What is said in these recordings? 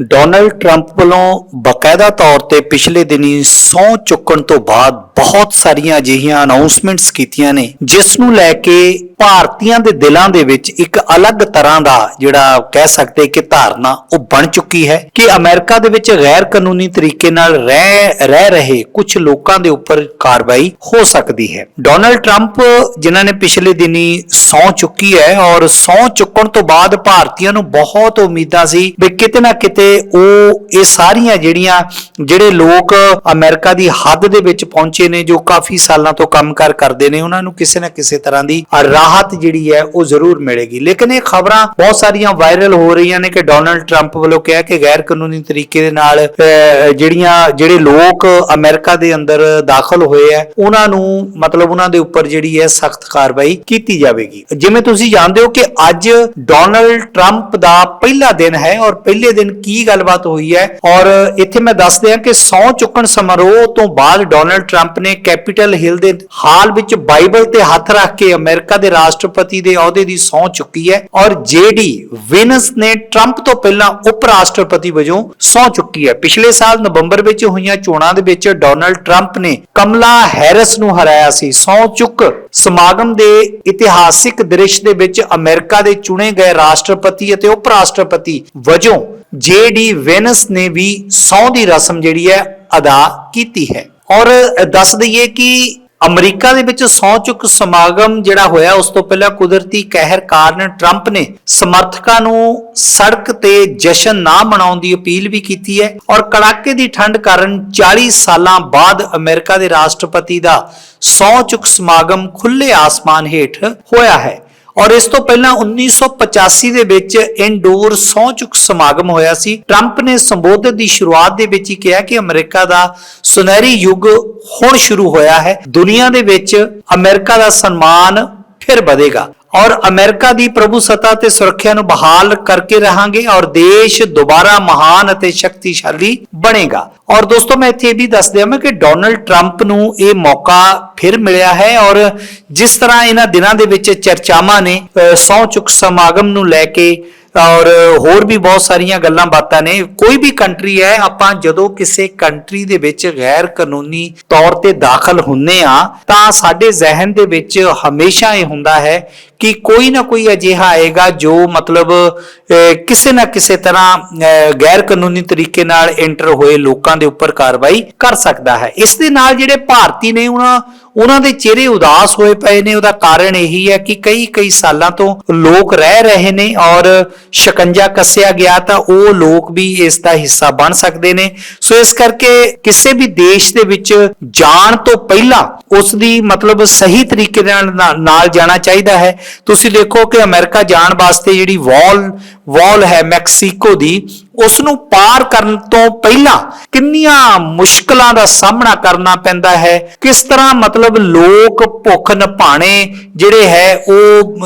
Donald Trump ਵੱਲੋਂ ਬਕਾਇਦਾ ਤੌਰ ਤੇ ਪਿਛਲੇ ਦਿਨੀ ਸਹੁੰ ਚੁੱਕਣ ਤੋਂ ਬਾਅਦ ਬਹੁਤ ਸਾਰੀਆਂ ਅਜਿਹੀਆਂ ਅਨਾਉਂਸਮੈਂਟਸ ਕੀਤੀਆਂ ਨੇ, ਜਿਸ ਨੂੰ ਲੈ ਕੇ ਭਾਰਤੀਆਂ ਦੇ ਦਿਲਾਂ ਦੇ ਵਿੱਚ ਇੱਕ ਅਲੱਗ ਤਰ੍ਹਾਂ ਦਾ ਜਿਹੜਾ ਕਹਿ ਸਕਦੇ ਕਿ ਧਾਰਨਾ ਉਹ ਬਣ ਚੁੱਕੀ ਹੈ ਕਿ ਅਮਰੀਕਾ ਦੇ ਵਿੱਚ ਗੈਰ ਕਾਨੂੰਨੀ ਤਰੀਕੇ ਨਾਲ ਰਹਿ ਰਹਿ ਰਹੇ ਕੁਝ ਲੋਕਾਂ ਦੇ ਉੱਪਰ ਕਾਰਵਾਈ ਹੋ ਸਕਦੀ ਹੈ। ਡੋਨਲਡ ਟਰੰਪ ਜਿਨ੍ਹਾਂ ਨੇ ਪਿਛਲੇ ਦਿਨੀ ਸਹੁੰ ਚੁੱਕੀ ਹੈ ਔਰ ਸਹੁੰ ਚੁੱਕਣ ਤੋਂ ਬਾਅਦ ਭਾਰਤੀਆਂ ਨੂੰ ਬਹੁਤ ਉਮੀਦਾਂ ਸੀ ਵੀ ਕਿਤੇ ਨਾ ਕਿਤੇ ਉਹ ਇਹ ਸਾਰੀਆਂ ਜਿਹੜੀਆਂ, ਜਿਹੜੇ ਲੋਕ ਅਮਰੀਕਾ ਦੀ ਹੱਦ ਦੇ ਵਿੱਚ ਪਹੁੰਚੇ ਨੇ, ਜੋ ਕਾਫੀ ਸਾਲਾਂ ਤੋਂ ਕੰਮਕਾਰ ਕਰਦੇ ਨੇ, ਉਹਨਾਂ ਨੂੰ ਕਿਸੇ ਨਾ ਕਿਸੇ ਤਰ੍ਹਾਂ ਦੀ ਰਾਹਤ ਜਿਹੜੀ ਹੈ ਉਹ ਜ਼ਰੂਰ ਮਿਲੇਗੀ। ਲੇਕਿਨ ਇਹ ਖਬਰਾਂ ਬਹੁਤ ਸਾਰੀਆਂ ਵਾਇਰਲ ਹੋ ਰਹੀਆਂ ਨੇ ਕਿ ਡੋਨਲਡ ਟਰੰਪ ਵੱਲੋਂ ਕਿਹਾ ਕਿ ਗੈਰ ਕਾਨੂੰਨੀ ਤਰੀਕੇ ਦੇ ਨਾਲ ਜਿਹੜੀਆਂ, ਜਿਹੜੇ ਲੋਕ ਅਮਰੀਕਾ ਦੇ ਅੰਦਰ ਦਾਖਲ ਹੋਏ ਆ ਉਹਨਾਂ ਨੂੰ, ਮਤਲਬ ਉਹਨਾਂ ਦੇ ਉੱਪਰ ਜਿਹੜੀ ਹੈ ਸਖਤ ਕਾਰਵਾਈ ਕੀਤੀ ਜਾਵੇਗੀ। ਜਿਵੇਂ ਤੁਸੀਂ ਜਾਣਦੇ ਹੋ ਕਿ ਅੱਜ ਡੋਨਲਡ ਟਰੰਪ ਦਾ ਪਹਿਲਾ ਦਿਨ ਹੈ ਔਰ ਪਹਿਲੇ ਦਿਨ ਕੀ ਗੱਲਬਾਤ ਹੋਈ ਹੈ ਔਰ ਇੱਥੇ ਮੈਂ ਦੱਸ ਦਿਆਂ ਕਿ ਸਹੁੰ ਚੁੱਕਣ ਸਮਾਰੋਹ ਤੋਂ ਬਾਅਦ ਡੋਨਲਡ ਟਰੰਪ ਨੇ ਕੈਪੀਟਲ ਹਿਲ ਦੇ ਹਾਲ ਵਿੱਚ ਬਾਈਬਲ ਤੇ ਹੱਥ ਰੱਖ ਕੇ ਅਮਰੀਕਾ ਦੇ ਰਾਸ਼ਟਰਪਤੀ ਦੇ ਅਹੁਦੇ ਦੀ ਸਹੁੰ ਚੁੱਕੀ ਹੈ ਔਰ ਜੇਡੀ ਵਿਨਸ ਨੇ ਟਰੰਪ ਤੋਂ ਪਹਿਲਾਂ ਉਪ ਰਾਸ਼ਟਰਪਤੀ ਵਜੋਂ ਸਹੁੰ ਚੁੱਕੀ ਹੈ। ਪਿਛਲੇ ਸਾਲ ਨਵੰਬਰ ਵਿੱਚ ਹੋਈਆਂ ਚੋਣਾਂ ਦੇ ਵਿੱਚ ਡੋਨਲਡ ਟਰੰਪ ਨੇ ਕਮਲਾ ਹੈਰਿਸ ਨੂੰ ਹਰਾਇਆ ਸੀ। ਸਹੁੰ ਚੁੱਕ ਸਮਾਗਮ ਦੇ ਇਤਿਹਾਸਿਕ ਦ੍ਰਿਸ਼ ਦੇ ਵਿੱਚ ਅਮਰੀਕਾ ਦੇ ਚੁਣੇ ਗਏ ਰਾਸ਼ਟਰਪਤੀ ਅਤੇ ਉਪ ਰਾਸ਼ਟਰਪਤੀ ਵਜੋਂ ਜੇਡੀ ਵਿਨਸ ਨੇ ਵੀ ਸਹੁੰ ਦੀ ਰਸਮ ਜਿਹੜੀ ਹੈ ਅਦਾ ਕੀਤੀ ਹੈ। ਔਰ ਦੱਸ ਦਈਏ ਕਿ ਅਮਰੀਕਾ ਦੇ ਵਿੱਚ ਸਹੁੰ ਚੁੱਕ ਸਮਾਗਮ ਜਿਹੜਾ ਹੋਇਆ, ਉਸ ਤੋਂ ਪਹਿਲਾਂ ਕੁਦਰਤੀ ਕਹਿਰ ਕਾਰਨ ਟਰੰਪ ਨੇ ਸਮਰਥਕਾਂ ਨੂੰ ਸੜਕ ਤੇ ਜਸ਼ਨ ਨਾ ਮਨਾਉਣ ਦੀ ਅਪੀਲ ਵੀ ਕੀਤੀ ਹੈ ਔਰ ਕੜਾਕੇ ਦੀ ਠੰਡ ਕਾਰਨ 40 ਸਾਲਾਂ ਬਾਅਦ ਅਮਰੀਕਾ ਦੇ ਰਾਸ਼ਟਰਪਤੀ ਦਾ ਸਹੁੰ ਚੁੱਕ ਸਮਾਗਮ ਖੁੱਲੇ ਆਸਮਾਨ ਹੇਠ ਹੋਇਆ ਹੈ। ਔਰ ਇਸ ਤੋਂ ਪਹਿਲਾਂ 1985 ਦੇ ਵਿੱਚ ਇਨਡੋਰ ਸਹੁੰ ਚੁੱਕ ਸਮਾਗਮ ਹੋਇਆ ਸੀ। ਟਰੰਪ ਨੇ ਸੰਬੋਧਨ ਦੀ ਸ਼ੁਰੂਆਤ ਦੇ ਵਿੱਚ ਹੀ ਕਿਹਾ ਕਿ ਅਮਰੀਕਾ ਦਾ ਸੁਨਹਿਰੀ ਯੁੱਗ ਹੁਣ ਸ਼ੁਰੂ ਹੋਇਆ ਹੈ। ਦੁਨੀਆ ਦੇ ਵਿੱਚ ਅਮਰੀਕਾ ਦਾ ਸਨਮਾਨ ਫਿਰ ਵਧੇਗਾ। ਔਰ ਅਮਰੀਕਾ ਦੀ ਪ੍ਰਭੂਸੱਤਾ ਤੇ ਸੁਰੱਖਿਆ ਨੂੰ ਬਹਾਲ ਕਰਕੇ ਰਹਾਂਗੇ ਔਰ ਦੇਸ਼ ਦੁਬਾਰਾ ਮਹਾਨ ਅਤੇ ਸ਼ਕਤੀਸ਼ਾਲੀ ਬਣੇਗਾ। ਔਰ ਦੋਸਤੋ, ਮੈਂ ਇੱਥੇ ਇਹ ਵੀ ਦੱਸ ਦਿਆਂ ਮੈਂ ਕਿ ਡੋਨਲਡ ਟਰੰਪ ਨੂੰ ਇਹ ਮੌਕਾ ਫਿਰ ਮਿਲਿਆ ਹੈ ਔਰ ਜਿਸ ਤਰ੍ਹਾਂ ਇਹਨਾਂ ਦਿਨਾਂ ਦੇ ਵਿੱਚ ਚਰਚਾਵਾਂ ਨੇ, ਅਹ ਸਹੁੰ ਚੁੱਕ ਸਮਾਗਮ ਨੂੰ ਲੈ ਕੇ ਔਰ ਹੋਰ ਵੀ ਬਹੁਤ ਸਾਰੀਆਂ ਗੱਲਾਂ ਬਾਤਾਂ ਨੇ। ਕੋਈ ਵੀ ਕੰਟਰੀ ਹੈ ਆਪਾਂ ਜਦੋਂ ਕਿਸੇ ਕੰਟਰੀ ਦੇ ਵਿੱਚ ਗੈਰ ਕਾਨੂੰਨੀ ਤੌਰ ਤੇ ਦਾਖਲ ਹੁੰਨੇ ਆ ਤਾਂ ਸਾਡੇ ਜ਼ਿਹਨ ਦੇ ਵਿੱਚ ਹਮੇਸ਼ਾ ਇਹ ਹੁੰਦਾ ਹੈ ਕਿ ਕੋਈ ਨਾ ਕੋਈ ਅਜਿਹਾ ਆਏਗਾ ਜੋ ਮਤਲਬ ਅਹ, ਕਿਸੇ ਨਾ ਕਿਸੇ ਤਰ੍ਹਾਂ ਅਹ, ਗੈਰ ਕਾਨੂੰਨੀ ਤਰੀਕੇ ਨਾਲ ਐਂਟਰ ਹੋਏ ਲੋਕਾਂ ਦੇ ਉੱਪਰ ਕਾਰਵਾਈ ਕਰ ਸਕਦਾ ਹੈ। ਇਸ ਦੇ ਨਾਲ ਜਿਹੜੇ ਭਾਰਤੀ ਨੇ ਉਹਨਾਂ ਉਹਨਾਂ ਦੇ ਚਿਹਰੇ ਉਦਾਸ ਹੋਏ ਪਏ ਨੇ। ਉਹਦਾ ਕਾਰਨ ਇਹੀ ਹੈ ਕਿ ਕਈ ਕਈ ਸਾਲਾਂ ਤੋਂ ਲੋਕ ਰਹਿ ਰਹੇ ਨੇ ਔਰ ਸ਼ਿਕੰਜਾ ਕੱਸਿਆ ਗਿਆ ਤਾਂ ਉਹ ਲੋਕ ਵੀ ਇਸ ਦਾ ਹਿੱਸਾ ਬਣ ਸਕਦੇ ਨੇ। ਸੋ ਇਸ ਕਰਕੇ ਕਿਸੇ ਵੀ ਦੇਸ਼ ਦੇ ਵਿੱਚ ਜਾਣ ਤੋਂ ਪਹਿਲਾਂ ਉਸ ਦੀ ਮਤਲਬ ਸਹੀ ਤਰੀਕੇ ਨਾਲ ਨਾਲ ਜਾਣਾ ਚਾਹੀਦਾ ਹੈ। ਤੁਸੀਂ ਦੇਖੋ ਕਿ ਅਮਰੀਕਾ ਜਾਣ ਵਾਸਤੇ ਜਿਹੜੀ ਵਾਲ ਵਾਲ ਹੈ ਮੈਕਸੀਕੋ ਦੀ ਉਸ ਨੂੰ ਪਾਰ ਕਰਨ ਤੋਂ ਪਹਿਲਾਂ ਕਿੰਨੀਆਂ ਮੁਸ਼ਕਲਾਂ ਦਾ ਸਾਹਮਣਾ ਕਰਨਾ ਪੈਂਦਾ ਹੈ? ਕਿਸ ਤਰ੍ਹਾਂ ਮਤਲਬ ਲੋਕ ਭੁੱਖ ਨਪਾਣੇ ਜਿਹੜੇ ਹੈ, ਉਹ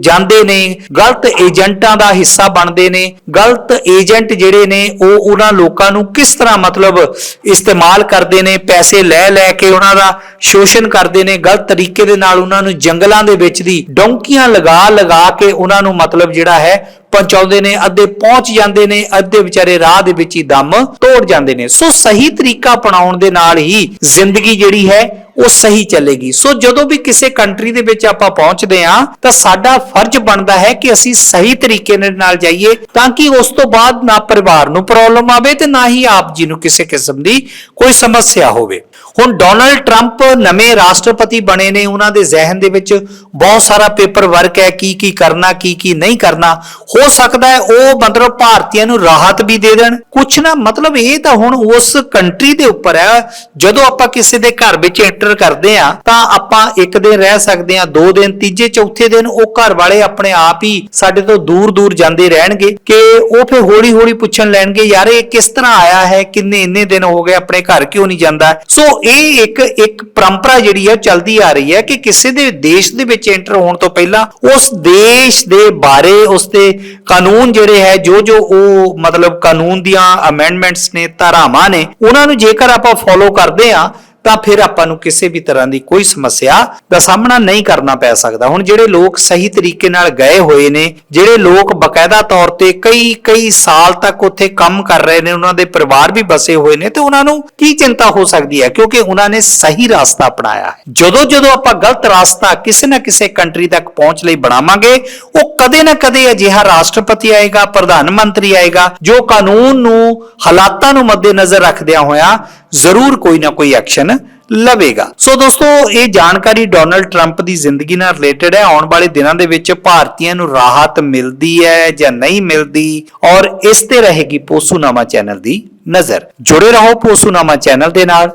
ਜਾਂਦੇ ਨੇ, ਗਲਤ ਏਜੰਟਾਂ ਦਾ ਹਿੱਸਾ ਬਣਦੇ ਨੇ, ਗਲਤ ਏਜੰਟ ਜਿਹੜੇ ਨੇ, ਉਹ ਉਹਨਾਂ ਲੋਕਾਂ ਨੂੰ ਕਿਸ ਤਰ੍ਹਾਂ ਮਤਲਬ ਇਸਤੇਮਾਲ ਕਰਦੇ ਨੇ, ਪੈਸੇ ਲੈ ਲੈ ਕੇ ਉਹਨਾਂ ਦਾ ਸ਼ੋਸ਼ਣ ਕਰਦੇ ਨੇ, ਗਲਤ ਤਰੀਕੇ ਦੇ ਨਾਲ ਉਹਨਾਂ ਨੂੰ ਜੰਗਲਾਂ ਦੇ ਵਿੱਚ ਦੀ ਡੌਂਕੀਆਂ ਲਗਾ ਲਗਾ ਕੇ ਉਹਨਾਂ ਨੂੰ ਮਤਲਬ ਜਿਹੜਾ ਹੈ ਪਹੁੰਚਾਉਂਦੇ ਨੇ, ਅੱਧੇ ਪਹੁੰਚ ਜਾਂਦੇ ਨੇ, ਅੱਧੇ ਵਿਚਾਰੇ ਰਾਹ ਦੇ ਵਿੱਚ ਹੀ ਦਮ ਤੋੜ ਜਾਂਦੇ ਨੇ। ਸੋ ਸਹੀ ਤਰੀਕਾ ਅਪਣਾਉਣ ਦੇ ਨਾਲ ਹੀ ਜ਼ਿੰਦਗੀ ਜਿਹੜੀ ਹੈ, ਉਹ ਸਹੀ ਚੱਲੇਗੀ। ਸੋ ਜਦੋਂ ਵੀ ਕਿਸੇ ਕੰਟਰੀ ਦੇ ਵਿੱਚ ਆਪਾਂ ਪਹੁੰਚਦੇ ਆ ਤਾਂ ਸਾਡਾ ਫਰਜ਼ ਬਣਦਾ ਹੈ ਕਿ ਅਸੀਂ ਸਹੀ ਤਰੀਕੇ ਦੇ ਨਾਲ ਜਾਈਏ, ਤਾਂ ਕਿ ਉਸ ਤੋਂ ਬਾਅਦ ਨਾ ਪਰਿਵਾਰ ਨੂੰ ਪ੍ਰੋਬਲਮ ਆਵੇ ਤੇ ਨਾ ਹੀ ਆਪ ਜੀ ਨੂੰ ਕਿਸੇ ਕਿਸਮ ਦੀ ਕੋਈ ਸਮੱਸਿਆ ਹੋਵੇ। ਹੁਣ ਡੋਨਲਡ ਟਰੰਪ ਨਵੇਂ ਰਾਸ਼ਟਰਪਤੀ ਬਣੇ ਨੇ, ਉਹਨਾਂ ਦੇ ਜ਼ਿਹਨ ਦੇ ਵਿੱਚ ਬਹੁਤ ਸਾਰਾ ਪੇਪਰ ਵਰਕ ਹੈ, ਕੀ ਕੀ ਕਰਨਾ, ਕੀ ਕੀ ਨਹੀਂ ਕਰਨਾ। ਹੋ ਸਕਦਾ ਹੈ ਉਹ ਮਤਲਬ ਭਾਰਤੀਆਂ ਨੂੰ ਰਾਹਤ ਵੀ ਦੇ ਦੇਣ। ਕੁਛ ਨਾ, ਮਤਲਬ ਇਹ ਤਾਂ ਹੁਣ ਉਸ ਕੰਟਰੀ ਦੇ ਉੱਪਰ ਹੈ, ਜਦੋਂ ਆਪਾਂ ਕਿਸੇ ਦੇ ਘਰ ਵਿੱਚ ਐਂਟਰ ਕਰਦੇ ਆ ਤਾਂ ਆਪਾਂ ਇੱਕ ਦਿਨ ਰਹਿ ਸਕਦੇ ਆ ਦੋ ਦਿਨ, ਤੀਜੇ, ਚੌਥੇ ਦਿਨ ਉਹ ਘਰ ਵਾਲੇ ਆਪਣੇ ਆਪ ਹੀ ਸਾਡੇ ਤੋਂ ਦੂਰ ਦੂਰ ਜਾਂਦੇ ਰਹਿਣਗੇ ਕਿ ਉਹ ਫਿਰ ਹੌਲੀ ਹੌਲੀ ਪੁੱਛਣ ਲੈਣਗੇ, ਯਾਰ ਇਹ ਕਿਸ ਤਰ੍ਹਾਂ ਆਇਆ ਹੈ? ਕਿੰਨੇ ਇੰਨੇ ਦਿਨ ਹੋ ਗਏ, ਆਪਣੇ ਘਰ ਕਿਉਂ ਨਹੀਂ ਜਾਂਦਾ? ਸੋ ਇਹ ਇੱਕ ਇੱਕ ਪਰੰਪਰਾ ਜਿਹੜੀ ਹੈ ਚੱਲਦੀ ਆ ਰਹੀ ਹੈ ਕਿ ਕਿਸੇ ਦੇ ਦੇਸ਼ ਦੇ ਵਿੱਚ ਐਂਟਰ ਹੋਣ ਤੋਂ ਪਹਿਲਾਂ ਉਸ ਦੇਸ਼ ਦੇ ਬਾਰੇ, ਉਸ ਦੇ ਕਾਨੂੰਨ ਜਿਹੜੇ ਹੈ, ਜੋ ਜੋ ਉਹ ਮਤਲਬ ਕਾਨੂੰਨ ਦੀਆਂ ਅਮੈਂਡਮੈਂਟਸ ਨੇ, ਧਾਰਾਵਾਂ ਨੇ, ਉਹਨਾਂ ਨੂੰ ਜੇਕਰ ਆਪਾਂ ਫੋਲੋ ਕਰਦੇ ਆ ਤਾਂ ਫਿਰ ਆਪਾਂ ਨੂੰ ਕਿਸੇ ਵੀ ਤਰ੍ਹਾਂ ਦੀ ਕੋਈ ਸਮੱਸਿਆ ਦਾ ਸਾਹਮਣਾ ਨਹੀਂ ਕਰਨਾ ਪੈ ਸਕਦਾ। ਹੁਣ ਜਿਹੜੇ ਲੋਕ ਸਹੀ ਤਰੀਕੇ ਨਾਲ ਗਏ ਹੋਏ ਨੇ, ਜਿਹੜੇ ਲੋਕ ਬਕਾਇਦਾ ਤੌਰ ਤੇ ਕਈ ਕਈ ਸਾਲ ਤੱਕ ਉੱਥੇ ਕੰਮ ਕਰ ਰਹੇ ਨੇ, ਉਹਨਾਂ ਦੇ ਪਰਿਵਾਰ ਵੀ ਬਸੇ ਹੋਏ ਨੇ, ਤੇ ਉਹਨਾਂ ਨੂੰ ਕੀ ਚਿੰਤਾ ਹੋ ਸਕਦੀ ਹੈ? ਕਿਉਂਕਿ ਉਹਨਾਂ ਨੇ ਸਹੀ ਰਸਤਾ ਅਪਣਾਇਆ ਹੈ। ਜਦੋਂ ਜਦੋਂ ਆਪਾਂ ਗਲਤ ਰਸਤਾ ਕਿਸੇ ਨਾ ਕਿਸੇ ਕੰਟਰੀ ਤੱਕ ਪਹੁੰਚ ਲਈ ਬਣਾਵਾਂਗੇ, ਉਹ ਕਦੇ ਨਾ ਕਦੇ ਅਜਿਹਾ ਰਾਸ਼ਟਰਪਤੀ ਆਏਗਾ, ਪ੍ਰਧਾਨ ਮੰਤਰੀ ਆਏਗਾ, ਜੋ ਕਾਨੂੰਨ ਨੂੰ ਹਾਲਾਤਾਂ ਨੂੰ ਮੱਦੇਨਜ਼ਰ ਰੱਖਦਿਆਂ ਹੋਇਆ ਜ਼ਰੂਰ ਕੋਈ ਨਾ ਕੋਈ ਐਕਸ਼ਨ ਲਵੇਗਾ। ਸੋ ਦੋਸਤੋ, ਇਹ ਜਾਣਕਾਰੀ ਡੋਨਲਡ ਟਰੰਪ ਦੀ ਜ਼ਿੰਦਗੀ ਨਾਲ ਰਿਲੇਟਡ ਹੈ। ਆਉਣ ਵਾਲੇ ਦਿਨਾਂ ਦੇ ਵਿੱਚ ਭਾਰਤੀਆਂ ਨੂੰ ਰਾਹਤ ਮਿਲਦੀ ਹੈ ਜਾਂ ਨਹੀਂ ਮਿਲਦੀ ਔਰ ਇਸ ਤੇ ਰਹੇਗੀ ਪੋਸੂਨਾਮਾ ਚੈਨਲ ਦੀ ਨਜ਼ਰ। ਜੁੜੇ ਰਹੋ ਪੋਸੂਨਾਮਾ ਚੈਨਲ ਦੇ ਨਾਲ।